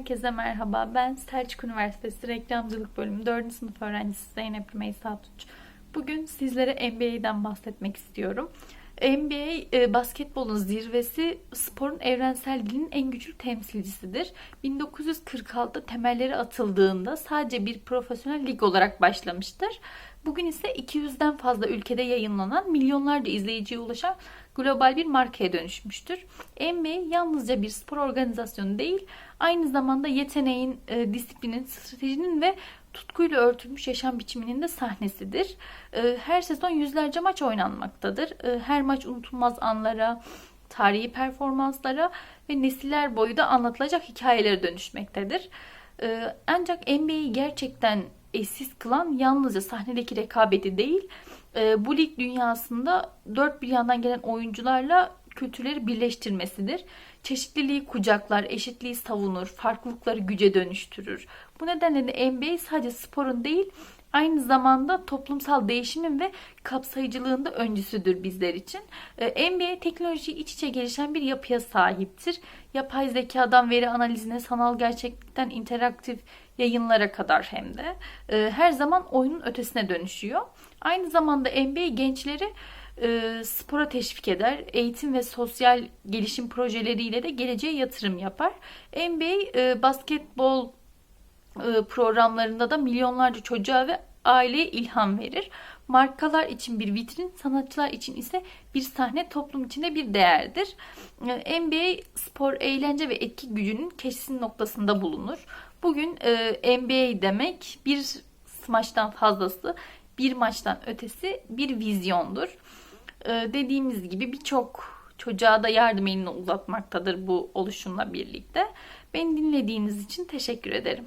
Herkese merhaba. Ben Selçuk Üniversitesi Reklamcılık Bölümü 4. sınıf öğrencisi Zeynep Rümeysa Tuç. Bugün sizlere NBA'den bahsetmek istiyorum. NBA e, basketbolun zirvesi, sporun evrensel dilin en güçlü temsilcisidir. 1946'da temelleri atıldığında sadece bir profesyonel lig olarak başlamıştır. Bugün ise 200'den fazla ülkede yayınlanan, milyonlarca izleyiciye ulaşan global bir markaya dönüşmüştür. NBA yalnızca bir spor organizasyonu değil, aynı zamanda yeteneğin, e, disiplinin, stratejinin ve tutkuyla örtülmüş yaşam biçiminin de sahnesidir. E, Her sezon yüzlerce maç oynanmaktadır. E, Her maç unutulmaz anlara, tarihi performanslara ve nesiller boyu da anlatılacak hikayelere dönüşmektedir. E, Ancak NBA'yi gerçekten eşsiz kılan yalnızca sahnedeki rekabeti değil, e, bu lig dünyasında dört bir yandan gelen oyuncularla kültürleri birleştirmesidir. Çeşitliliği kucaklar, eşitliği savunur, farklılıkları güce dönüştürür. Bu nedenle de NBA sadece sporun değil, aynı zamanda toplumsal değişimin ve kapsayıcılığın da öncüsüdür bizler için. Ee, NBA teknoloji iç içe gelişen bir yapıya sahiptir. Yapay zekadan veri analizine, sanal gerçeklikten interaktif yayınlara kadar hem de Ee, her zaman oyunun ötesine dönüşüyor. Aynı zamanda NBA gençleri e, spora teşvik eder. Eğitim ve sosyal gelişim projeleriyle de geleceğe yatırım yapar. NBA e, basketbol programlarında da milyonlarca çocuğa ve aileye ilham verir. Markalar için bir vitrin, sanatçılar için ise bir sahne, toplum içinde bir değerdir. E, NBA spor, eğlence ve etki gücünün kesin noktasında bulunur. Bugün e, NBA demek bir maçtan fazlası, bir maçtan ötesi bir vizyondur. E, dediğimiz gibi birçok çocuğa da yardım elini uzatmaktadır bu oluşumla birlikte. Beni dinlediğiniz için teşekkür ederim.